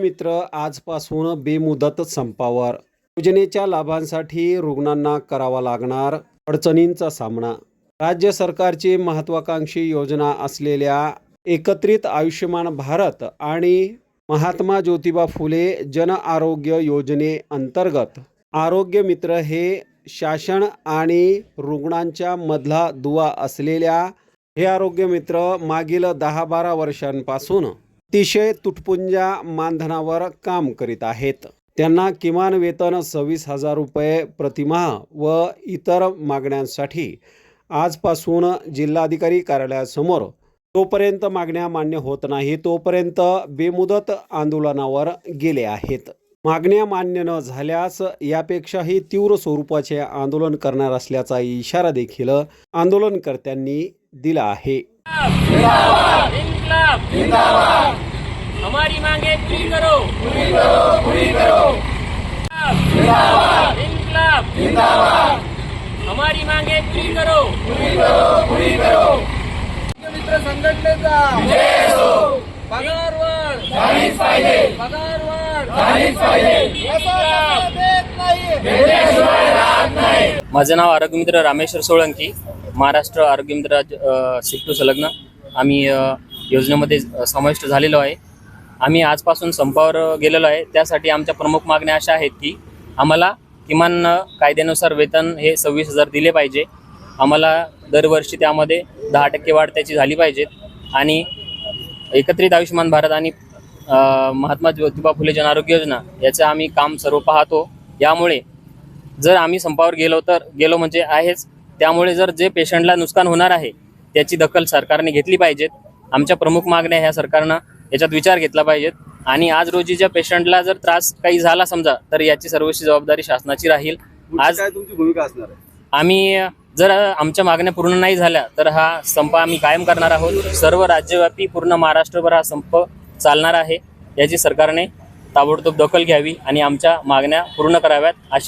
मित्र आजपासून बेमुदत संपावर. योजनेच्या लाभांसाठी रुग्णांना करावा लागणार अडचणींचा सामना. राज्य सरकारची महत्वाकांक्षी योजना असलेल्या एकत्रित आयुष्यमान भारत आणि महात्मा ज्योतिबा फुले जन आरोग्य योजनेअंतर्गत आरोग्य मित्र हे शासन आणि रुग्णांच्या मधला दुवा असलेल्या हे आरोग्य मित्र मागील दहा बारा वर्षांपासून अतिशय तुटपुंजा मानधनावर काम करीत आहेत. त्यांना किमान वेतन सव्वीस हजार रुपये प्रतिमाह व इतर मागण्यांसाठी आजपासून जिल्हाधिकारी कार्यालयासमोर तोपर्यंत मागण्या मान्य होत नाही तोपर्यंत बेमुदत आंदोलनावर गेले आहेत. मागण्या मान्य न झाल्यास यापेक्षाही तीव्र स्वरूपाचे आंदोलन करणार असल्याचा इशारा देखील आंदोलनकर्त्यांनी दिला आहे. इनकलाब पूरी करो पूरी करो पूरी करो जिंदाबाद इनकलाब जिंदाबाद हमारी मांगे पूरी करो पूरी करो पूरी करो मित्र संघटनेचा पगार वाढ झालीच पाहिजे पगार वाढ झालीच पाहिजे माझं नाव आरोग्यमित्र रामेश्वर सोळंकी महाराष्ट्र आरोग्यमित्र राज्य अ, संलग्न. आम्ही योजनेमध्ये समाविष्ट झालेलो आहे. आम्ही आजपासून संपावर गेलेलो आहे. त्यासाठी आमच्या प्रमुख मागण्या अशा आहेत की आम्हाला किमान कायद्यानुसार वेतन हे सव्वीस हजार दिले पाहिजे. आम्हाला दरवर्षी त्यामध्ये दहा टक्के वाढ त्याची झाली पाहिजेत आणि एकत्रित आयुष्यमान भारत आणि महात्मा ज्योतिबा फुले जन आरोग्य योजना याचं आम्ही काम सर्व पाहतो. यामुळे जर आम्ही संपावर गेलो तर गेलो म्हणजे आहेच. त्यामुळे जर जे पेशंटला नुकसान होणार आहे त्याची दखल सरकारने घेतली पाहिजेत. आमच्या प्रमुख मागण्या ह्या सरकारनं याच्यात विचार घेतला पाहिजेत. आणि आज रोजीच्या पेशंटला जर त्रास काही झाला समजा तर याची सर्वस्वी जबाबदारी शासनाची राहील. आज काय तुमची भूमिका असणार आहे? आम्ही जर आमच्या मागण्या पूर्ण नाही झाल्या तर हा संप आम्ही कायम करणार आहोत. सर्व राज्यव्यापी पूर्ण महाराष्ट्रभर हा संप चालणार आहे. याची सरकारने ताबडतोब दखल घ्यावी आणि आमच्या मागण्या पूर्ण कराव्यात अशी